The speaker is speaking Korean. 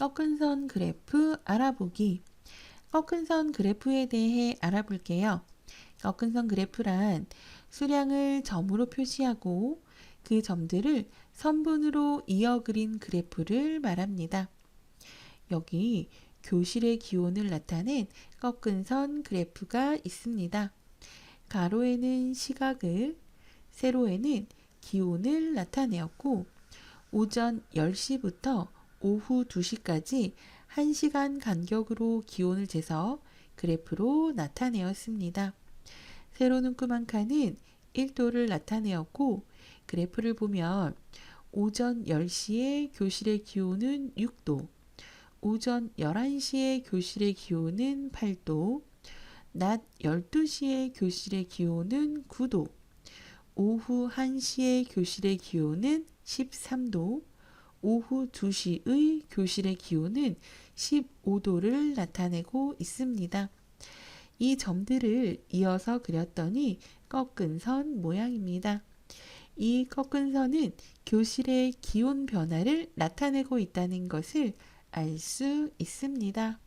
꺾은 선 그래프 알아보기. 꺾은 선 그래프에 대해 알아볼게요. 꺾은 선 그래프란 수량을 점으로 표시하고 그 점들을 선분으로 이어 그린 그래프를 말합니다. 여기 교실의 기온을 나타낸 꺾은 선 그래프가 있습니다. 가로에는 시각을, 세로에는 기온을 나타내었고, 오전 10시부터 오후 2시까지 1시간 간격으로 기온을 재서 그래프로 나타내었습니다. 세로 눈금 한 칸은 1도를 나타내었고, 그래프를 보면 오전 10시에 교실의 기온은 6도, 오전 11시에 교실의 기온은 8도, 낮 12시에 교실의 기온은 9도, 오후 1시에 교실의 기온은 13도, 오후 2시의 교실의 기온은 15도를 나타내고 있습니다. 이 점들을 이어서 그렸더니 꺾은 선 모양입니다. 이 꺾은 선은 교실의 기온 변화를 나타내고 있다는 것을 알 수 있습니다.